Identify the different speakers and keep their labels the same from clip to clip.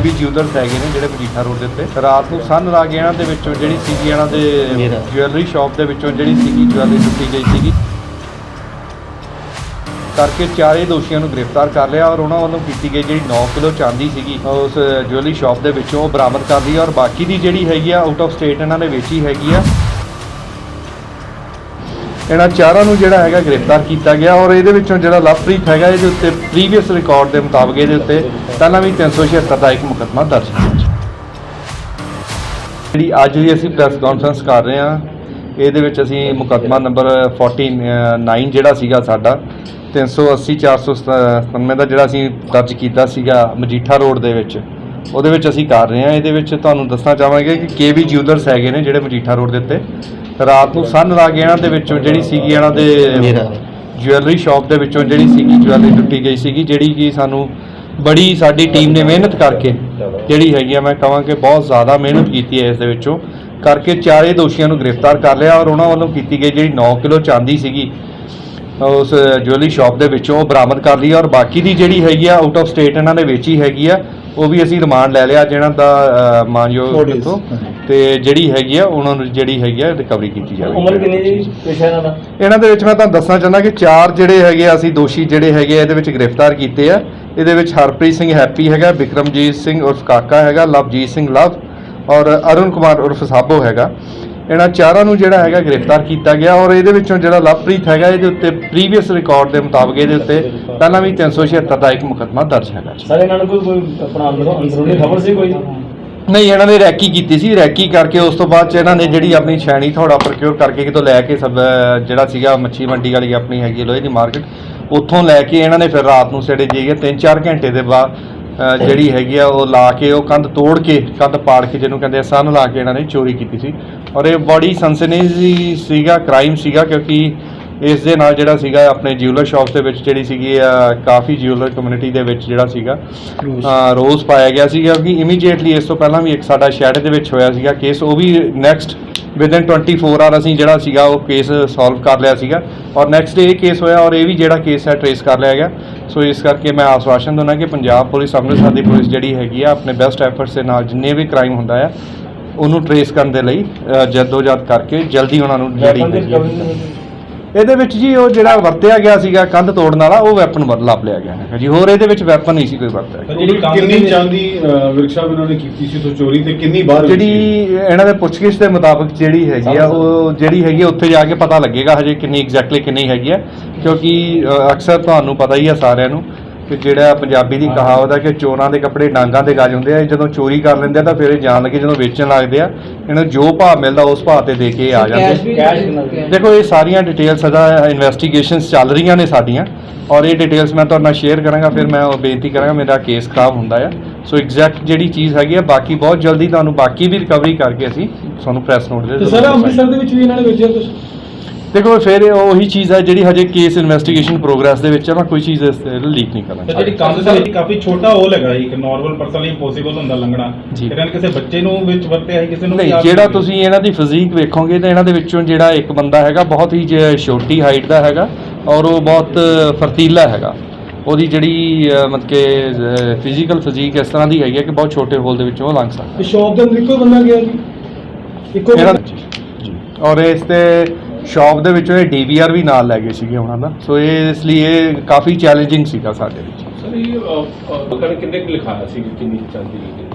Speaker 1: KV jewellers ਹੈਗੇ ਨੇ ਜਿਹੜੇ ਮਜੀਠਾ ਰੋਡ ਦੇ ਉੱਤੇ। ਰਾਤ ਨੂੰ ਸਨ ਇਹਨਾਂ ਦੇ ਵਿੱਚੋਂ ਜਿਹੜੀ ਸੀਗੀ ਇਹਨਾਂ ਦੇ ਜੁਐਲਰੀ ਸ਼ਾਪ ਦੇ ਵਿੱਚੋਂ ਜਿਹੜੀ ਸੀਗੀ ਜੁਐਲਰੀ ਲੁੱਟੀ ਗਈ ਸੀਗੀ। ਕਰਕੇ ਚਾਰੇ ਦੋਸ਼ੀਆਂ ਨੂੰ ਗ੍ਰਿਫਤਾਰ ਕਰ ਲਿਆ ਔਰ ਉਹਨਾਂ ਵੱਲੋਂ ਕੀਤੀ ਗਈ ਜਿਹੜੀ 9 ਕਿਲੋ ਚਾਂਦੀ ਸੀਗੀ ਉਸ ਜੁਐਲਰੀ ਸ਼ਾਪ ਦੇ ਵਿੱਚੋਂ ਬਰਾਮਦ ਕਰ ਲਈ ਔਰ ਬਾਕੀ ਦੀ ਜਿਹੜੀ ਹੈਗੀ ਆ ਆਊਟ ਆਫ ਸਟੇਟ ਇਹਨਾਂ ਨੇ ਵੇਚੀ ਹੈਗੀ ਆ। ਇਹਨਾਂ ਚਾਰਾਂ ਨੂੰ ਜਿਹੜਾ ਹੈਗਾ ਗ੍ਰਿਫਤਾਰ ਕੀਤਾ ਗਿਆ ਔਰ ਇਹਦੇ ਵਿੱਚੋਂ ਜਿਹੜਾ ਲਵਪ੍ਰੀਤ ਹੈਗਾ, ਇਹਦੇ ਉੱਤੇ ਪ੍ਰੀਵੀਅਸ ਰਿਕਾਰਡ ਦੇ ਮੁਤਾਬਕ ਇਹਦੇ ਉੱਤੇ ਪਹਿਲਾਂ ਵੀ 376 ਦਾ ਇੱਕ ਮੁਕੱਦਮਾ ਦਰਜ ਹੈ ਜਿਹੜੀ ਅੱਜ ਦੀ ਅਸੀਂ ਪ੍ਰੈਸ ਕਾਨਫਰੰਸ ਕਰ ਰਹੇ ਹਾਂ, ਇਹਦੇ ਵਿੱਚ ਅਸੀਂ ਮੁਕੱਦਮਾ ਨੰਬਰ 49 ਜਿਹੜਾ ਸੀਗਾ ਸਾਡਾ 380 497 ਦਾ ਜਿਹੜਾ ਅਸੀਂ ਦਰਜ ਕੀਤਾ ਸੀਗਾ ਮਜੀਠਾ ਰੋਡ ਦੇ ਵਿੱਚ, ਉਹਦੇ ਵਿੱਚ ਅਸੀਂ ਕਰ ਰਹੇ ਹਾਂ। ਇਹਦੇ ਵਿੱਚ ਤੁਹਾਨੂੰ ਦੱਸਣਾ ਚਾਹਾਂਗੇ ਕਿ ਕੇਵੀ ਜਿਊਲਰਸ ਹੈਗੇ ਨੇ ਜਿਹੜੇ ਮਜੀਠਾ ਰੋਡ ਦੇ ਉੱਤੇ। ਰਾਤ ਨੂੰ ਸਨ ਲਾ ਕੇ ਇਹਨਾਂ ਦੇ ਵਿੱਚੋਂ ਜਿਹੜੀ ਸੀਗੀ ਇਹਨਾਂ ਦੇ ਜੁਐਲਰੀ ਸ਼ਾਪ ਦੇ ਵਿੱਚੋਂ ਜਿਹੜੀ ਸੀਗੀ ਜੁਐਲਰੀ ਲੁੱਟੀ ਗਈ ਸੀਗੀ ਜਿਹੜੀ ਕਿ ਸਾਨੂੰ ਬੜੀ ਸਾਡੀ ਟੀਮ ਨੇ ਮਿਹਨਤ ਕਰਕੇ ਜਿਹੜੀ ਹੈਗੀ ਆ ਮੈਂ ਕਹਾਂ ਕਿ ਬਹੁਤ ਜ਼ਿਆਦਾ ਮਿਹਨਤ ਕੀਤੀ ਹੈ ਇਸ ਦੇ ਵਿੱਚੋਂ। ਕਰਕੇ ਚਾਰੇ ਦੋਸ਼ੀਆਂ ਨੂੰ ਗ੍ਰਿਫਤਾਰ ਕਰ ਲਿਆ ਔਰ ਉਹਨਾਂ ਵੱਲੋਂ ਕੀਤੀ ਗਈ ਜਿਹੜੀ 9 ਕਿਲੋ ਚਾਂਦੀ ਸੀਗੀ ਉਸ ਜੁਐਲਰੀ ਸ਼ਾਪ ਦੇ ਵਿੱਚੋਂ ਬਰਾਮਦ ਕਰ ਲਈ ਔਰ ਬਾਕੀ ਦੀ ਜਿਹੜੀ ਹੈਗੀ ਆ ਆਊਟ ਆਫ ਸਟੇਟ ਇਹਨਾਂ ਨੇ ਵੇਚੀ ਹੈਗੀ ਆ ਉਹ ਵੀ ਅਸੀਂ ਰਿਮਾਂਡ ਲੈ ਲਿਆ ਜਿਹਨਾਂ ਦਾ ਮਾਨਯੋਗ ਤੋਂ ਤੇ ਜਿਹੜੀ ਹੈਗੀ ਆ ਉਹਨਾਂ ਨੂੰ ਜਿਹੜੀ ਹੈਗੀ ਆ ਰਿਕਵਰੀ ਕੀਤੀ ਜਾਵੇ
Speaker 2: ਉਮਰ ਕਿੰਨੀ ਜੀ ਪੇਸ਼ਾ ਇਹਨਾਂ ਦਾ?
Speaker 1: ਇਹਨਾਂ ਦੇ ਵਿੱਚ ਮੈਂ ਤੁਹਾਨੂੰ ਦੱਸਣਾ ਚਾਹੁੰਦਾ ਕਿ ਚਾਰ ਜਿਹੜੇ ਹੈਗੇ ਆ ਅਸੀਂ ਦੋਸ਼ੀ ਜਿਹੜੇ ਹੈਗੇ ਆ ਇਹਦੇ ਵਿੱਚ ਗ੍ਰਿਫਤਾਰ ਕੀਤੇ ਆ। ਇਹਦੇ ਵਿੱਚ ਹਰਪ੍ਰੀਤ ਸਿੰਘ ਹੈਪੀ ਹੈਗਾ ਵਿਕਰਮਜੀਤ ਸਿੰਘ ਉਰਫ ਕਾਕਾ ਹੈਗਾ ਲਵਜੀਤ ਸਿੰਘ ਲਵ ਔਰ ਅਰੁਣ ਕੁਮਾਰ ਉਰਫ ਸਾਬੋ ਹੈਗਾ। ਇਹਨਾਂ ਚਾਰਾਂ ਨੂੰ ਜਿਹੜਾ ਹੈਗਾ ਗ੍ਰਿਫਤਾਰ ਕੀਤਾ ਗਿਆ ਔਰ ਇਹਦੇ ਵਿੱਚੋਂ ਜਿਹੜਾ ਲਵਪ੍ਰੀਤ ਹੈਗਾ ਇਹਦੇ ਉੱਤੇ ਪ੍ਰੀਵੀਅਸ ਰਿਕਾਰਡ ਦੇ ਮੁਤਾਬਕ ਇਹਦੇ ਉੱਤੇ ਪਹਿਲਾਂ ਵੀ 376 ਦਾ ਇੱਕ ਮੁਕੱਦਮਾ ਦਰਜ ਹੈਗਾ ਜੀ।
Speaker 2: ਸਰ ਇਹਨਾਂ ਨੂੰ ਕੋਈ ਕੋਈ ਆਪਣਾ ਅੰਦਰੋਂ ਅੰਦਰੂਨੀ ਖਬਰ ਸੀ ਕੋਈ?
Speaker 1: ਨਹੀਂ ਇਹਨਾਂ ਨੇ ਰੈਕੀ ਕੀਤੀ ਸੀ। ਰੈਕੀ ਕਰਕੇ ਉਸ ਤੋਂ ਬਾਅਦ ਚ ਇਹਨਾਂ ਨੇ ਜਿਹੜੀ ਆਪਣੀ ਛੈਣੀ ਥੋੜਾ ਪ੍ਰੋਕਿਉਰ ਕਰਕੇ ਕਿਤੋਂ ਲੈ ਕੇ ਸਭ ਜਿਹੜਾ ਸੀਗਾ ਮੱਛੀ ਮੰਡੀ ਵਾਲੀ ਆਪਣੀ ਹੈਗੀ ਲੋਹੇ ਦੀ ਮਾਰਕੀਟ ਉੱਥੋਂ ਲੈ ਕੇ ਇਹਨਾਂ ਨੇ ਫਿਰ ਰਾਤ ਨੂੰ ਸੜੇ ਜੀਗੇ 3-4 ਘੰਟੇ ਦੇ ਬਾਅਦ ਜਿਹੜੀ ਹੈਗੀ ਆ, ਉਹ ਲਾ ਕੇ, ਉਹ ਕੰਧ ਤੋੜ ਕੇ, ਕੰਧ ਪਾੜ ਕੇ ਜਿਹਨੂੰ ਕਹਿੰਦੇ ਆ, ਸੰਨ ਲਾ ਕੇ ਇਹਨਾਂ ਨੇ ਚੋਰੀ ਕੀਤੀ ਸੀ। ਔਰ ਇਹ ਬੜੀ ਸਨਸਨੀਜ਼ੀ ਸੀਗਾ ਕ੍ਰਾਈਮ ਸੀਗਾ, ਕਿਉਂਕਿ ਇਸ ਦੇ ਨਾਲ ਜਿਹੜਾ ਸੀਗਾ ਆਪਣੇ ਜਿਊਲਰ ਸ਼ਾਪਸ ਦੇ ਵਿੱਚ ਜਿਹੜੀ ਸੀਗੀ ਅਹ, ਕਾਫੀ ਜਿਊਲਰ ਕਮਿਊਨਿਟੀ ਦੇ ਵਿੱਚ ਜਿਹੜਾ ਸੀਗਾ ਰੋਜ਼ ਪਾਇਆ ਗਿਆ ਸੀਗਾ ਕਿ ਇਮੀਡੀਏਟਲੀ ਇਸ ਤੋਂ ਪਹਿਲਾਂ ਵੀ ਇੱਕ ਸਾਡਾ ਸ਼ਹਿਰ ਦੇ ਵਿੱਚ ਹੋਇਆ ਸੀਗਾ ਕੇਸ ਉਹ ਵੀ ਨੈਕਸਟ ਵਿਦਨ 24 ਆਵਰ ਅਸੀਂ ਜਿਹੜਾ ਸੀਗਾ ਉਹ ਕੇਸ ਸੋਲਵ ਕਰ ਲਿਆ ਸੀਗਾ। ਔਰ ਨੈਕਸਟ ਡੇ ਇਹ ਕੇਸ ਹੋਇਆ ਔਰ ਇਹ ਵੀ ਜਿਹੜਾ ਕੇਸ ਹੈ ਟਰੇਸ ਕਰ ਲਿਆ ਗਿਆ। ਸੋ ਇਸ ਕਰਕੇ ਮੈਂ ਆਸ਼ਵਾਸਨ ਦਿੰਦਾ ਕਿ ਪੰਜਾਬ ਪੁਲਿਸ ਅੰਮ੍ਰਿਤਸਰ ਦੀ ਪੁਲਿਸ ਜਿਹੜੀ ਹੈਗੀ ਆ ਆਪਣੇ ਬੈਸਟ ਐਫਰਟਸ ਦੇ ਨਾਲ ਜਿੰਨੇ ਵੀ ਕ੍ਰਾਈਮ ਹੁੰਦਾ ਆ ਉਹਨੂੰ ਟਰੇਸ ਕਰਨ ਦੇ ਲਈ ਜੱਦੋ-ਜਹਿਦ ਕਰਕੇ ਜਲਦੀ ਉਹਨਾਂ ਨੂੰ ਜਿਹੜੀ ਇਹਦੇ ਵਿੱਚ ਜੀ ਉਹ ਜਿਹੜਾ ਵਰਤਿਆ ਗਿਆ ਸੀਗਾ ਕੰਧ ਤੋੜਨ ਵਾਲਾ ਉਹ ਵੈਪਨ ਲੱਭ ਲਿਆ ਗਿਆ ਹੈ ਜੀ ਹੋਰ ਇਹਦੇ ਵਿੱਚ ਵੈਪਨ ਨਹੀਂ ਸੀ ਕੋਈ ਵਰਤਿਆ ਗਿਆ।
Speaker 3: ਜਿਹੜੀ ਕਿੰਨੀ ਚਾਂਦੀ ਵਰਕਸ਼ਾਪ ਇਹਨਾਂ ਨੇ ਕੀਤੀ ਸੀ ਤੋਂ ਚੋਰੀ ਤੇ ਕਿੰਨੀ ਬਾਹਰ?
Speaker 1: ਜਿਹੜੀ ਇਹਨਾਂ ਦੇ ਪੁੱਛਗਿੱਛ ਦੇ ਮੁਤਾਬਕ ਜਿਹੜੀ ਹੈਗੀ ਆ ਉਹ ਜਿਹੜੀ ਹੈਗੀ ਆ ਉੱਥੇ ਜਾ ਕੇ ਪਤਾ ਲੱਗੇਗਾ ਹਜੇ ਕਿੰਨੀ ਐਗਜ਼ੈਕਟਲੀ ਕਿੰਨੀ ਹੈਗੀ ਆ ਕਿਉਂਕਿ ਅ, ਅਕਸਰ ਤੁਹਾਨੂੰ ਪਤਾ ਹੀ ਆ ਸਾਰਿਆਂ ਨੂੰ ਕਿ ਜਿਹੜਾ ਪੰਜਾਬੀ ਦੀ ਕਹਾਵਤ ਹੈ ਕਿ ਚੋਰਾਂ ਦੇ ਕੱਪੜੇ ਡਾਂਗਾਂ ਦੇ ਗੱਜ ਹੁੰਦੇ ਆ ਇਹ ਜਦੋਂ ਚੋਰੀ ਕਰ ਲੈਂਦੇ ਆ ਤਾਂ ਫਿਰ ਇਹ ਜਾਣ ਲੱਗੇ ਜਦੋਂ ਵੇਚਣ ਲੱਗਦੇ ਆ। ਇਹਨਾਂ ਨੂੰ ਜੋ ਭਾਅ ਮਿਲਦਾ ਉਸ ਭਾਅ ਤੇ ਦੇ ਕੇ ਆ ਜਾਂਦੇ? ਦੇਖੋ ਇਹ ਸਾਰੀਆਂ ਡਿਟੇਲਸ ਅਦਾ ਇਨਵੈਸਟੀਗੇਸ਼ਨਸ ਚੱਲ ਰਹੀਆਂ ਨੇ ਸਾਡੀਆਂ। ਔਰ ਇਹ ਡਿਟੇਲਸ ਮੈਂ ਤੁਹਾਡੇ ਨਾਲ ਸ਼ੇਅਰ ਕਰਾਂਗਾ ਫਿਰ ਮੈਂ ਉਹ ਬੇਨਤੀ ਕਰਾਂਗਾ ਮੇਰਾ ਕੇਸ ਖਰਾਬ ਹੁੰਦਾ ਆ। ਸੋ ਐਗਜ਼ੈਕਟ ਜਿਹੜੀ ਚੀਜ਼ ਹੈਗੀ ਆ ਬਾਕੀ ਬਹੁਤ ਜਲਦੀ ਤੁਹਾਨੂੰ ਬਾਕੀ ਵੀ ਰਿਕਵਰੀ ਕਰਕੇ ਅਸੀਂ ਤੁਹਾਨੂੰ ਪ੍ਰੈਸ ਨੋਟ ਦੇ ਜ਼ਰੂਰ
Speaker 4: ਸਰ ਅੰਮ੍ਰਿਤਸਰ ਦੇ ਵਿੱਚ ਵੀ ਇਹਨਾਂ ਨੇ ਵੇਚਿਆ ਕੁਝ
Speaker 1: ਦੇਖੋ ਫਿਰ ਇਹ ਉਹੀ ਚੀਜ਼ ਹੈ ਜਿਹੜੀ ਹਜੇ ਕੇਸ ਇਨਵੈਸਟੀਗੇਸ਼ਨ ਪ੍ਰੋਗਰੈਸ ਦੇ ਵਿੱਚ ਹੈ ਮੈਂ ਕੋਈ ਚੀਜ਼ ਇਸ ਤੇ ਲੀਕ ਨਹੀਂ ਕਰਨਾ
Speaker 3: ਤੇ ਜਿਹੜੀ ਕੰਧ ਦੇ ਵਿੱਚ ਕਾਫੀ ਛੋਟਾ ਹੋਲ ਹੈਗਾ ਸੀ, ਇੱਕ ਨਾਰਮਲ ਪਰਸਨ ਲਈ ਇੰਪੋਸੀਬਲ ਹੁੰਦਾ ਲੰਘਣਾ।
Speaker 1: ਜੀ।
Speaker 3: ਇਹਨਾਂ ਨੇ ਕਿਸੇ ਬੱਚੇ ਨੂੰ ਵਿੱਚ ਵਰਤਿਆ ਸੀ ਕਿਸੇ ਨੂੰ
Speaker 1: ਨਹੀਂ ਜਿਹੜਾ ਤੁਸੀਂ ਇਹਨਾਂ ਦੀ ਫਿਜ਼ੀਕ ਵੇਖੋਗੇ ਤਾਂ ਇਹਨਾਂ ਦੇ ਵਿੱਚੋਂ ਜਿਹੜਾ ਇੱਕ ਬੰਦਾ ਹੈਗਾ ਬਹੁਤ ਹੀ ਜ- ਛੋਟੀ ਹਾਈਟ ਦਾ ਹੈਗਾ ਔਰ ਉਹ ਬਹੁਤ ਫਰਤੀਲਾ ਹੈਗਾ। ਉਹਦੀ ਜਿਹੜੀ ਅਹ, ਮਤਲਬ ਕਿ ਫਿਜ਼ੀਕਲ ਫਿਜ਼ੀਕ ਇਸ ਤਰ੍ਹਾਂ ਦੀ ਹੈਗੀ ਹੈ ਕਿ ਬਹੁਤ ਛੋਟੇ ਹੋਲ ਦੇ ਵਿੱਚੋਂ ਉਹ ਲੰਘ ਸਕਦਾ।
Speaker 4: ਸ਼ਾਪ ਦੇ ਅੰਦਰ ਇੱਕੋ ਹੀ ਬੰਦਾ ਗਿਆ ਜੀ? ਇੱਕੋ
Speaker 1: ਇਹਨਾਂ
Speaker 4: ਬੰਦਾ?
Speaker 1: ਜੀ। ਔਰ ਇਸ ਤੇ ਸ਼ਾਪ ਦੇ ਵਿੱਚੋਂ ਇਹ ਡੀਵੀਆਰ ਵੀ ਨਾਲ ਲੈ ਗਏ ਸੀਗੇ ਉਹਨਾਂ ਦਾ। ਸੋ ਇਹ ਇਸ ਲਈ ਇਹ ਕਾਫੀ ਚੈਲੰਜਿੰਗ ਸੀਗਾ ਸਾਡੇ ਲਈ
Speaker 5: ਸਰ ਇਹ ਬਕਰ ਕਿੰਨੇ ਕੁ ਲਿਖਾਇਆ ਸੀ, ਕਿੰਨੀ ਚਾਂਦੀ ਹੈ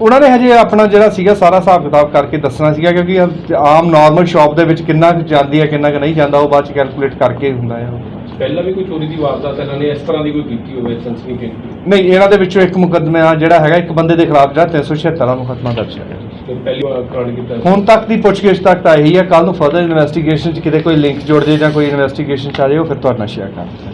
Speaker 1: ਉਹਨਾਂ ਨੇ ਹਜੇ ਆਪਣਾ ਜਿਹੜਾ ਸੀਗਾ ਸਾਰਾ ਹਿਸਾਬ ਕਿਤਾਬ ਕਰਕੇ ਦੱਸਣਾ ਸੀਗਾ ਕਿਉਂਕਿ ਆਮ ਨਾਰਮਲ ਸ਼ਾਪ ਦੇ ਵਿੱਚ ਕਿੰਨਾ ਕੁ ਜਾਂਦੀ ਹੈ ਕਿੰਨਾ ਕੁ ਨਹੀਂ ਜਾਂਦਾ ਉਹ ਬਾਅਦ ਚ ਕੈਲਕੂਲੇਟ ਕਰਕੇ ਹੁੰਦਾ ਹੈ।
Speaker 5: ਪਹਿਲਾਂ ਵੀ ਕੋਈ ਚੋਰੀ ਦੀ ਵਾਰਦਾਤ ਇਹਨਾਂ ਨੇ ਇਸ ਤਰ੍ਹਾਂ ਦੀ ਕੋਈ ਕੀਤੀ ਹੋਵੇ ਸੈਂਸਨੀ
Speaker 1: ਨਹੀਂ ਇਹਨਾਂ ਦੇ ਵਿੱਚੋਂ ਇੱਕ ਮੁਕੱਦਮਾ ਜਿਹੜਾ ਹੈਗਾ ਇੱਕ ਬੰਦੇ ਦੇ ਖਿਲਾਫ ਜਿਹੜਾ 376 ਦਾ ਮੁਕੱਦਮਾ ਦਰਜ ਹੈ
Speaker 5: ਤੇ ਪਹਿਲੀ ਵਾਰ ਕਾਂਡ ਕੀਤਾ
Speaker 1: ਹੁਣ ਤੱਕ ਦੀ ਪੁੱਛਗਿੱਛ ਤੱਕ ਤਾਂ ਇਹੀ ਹੈ ਕੱਲ ਨੂੰ ਫਰਦਰ ਇਨਵੈਸਟੀਗੇਸ਼ਨ ਚ ਕਿਤੇ ਕੋਈ ਲਿੰਕ ਜੁੜ ਜੇ ਜਾਂ ਕੋਈ ਇਨਵੈਸਟੀਗੇਸ਼ਨ ਚ ਆ ਜਾਏ ਉਹ ਫਿਰ ਤੁਹਾਡੇ ਸ਼ੇਅਰ ਕਰਾਂਗੇ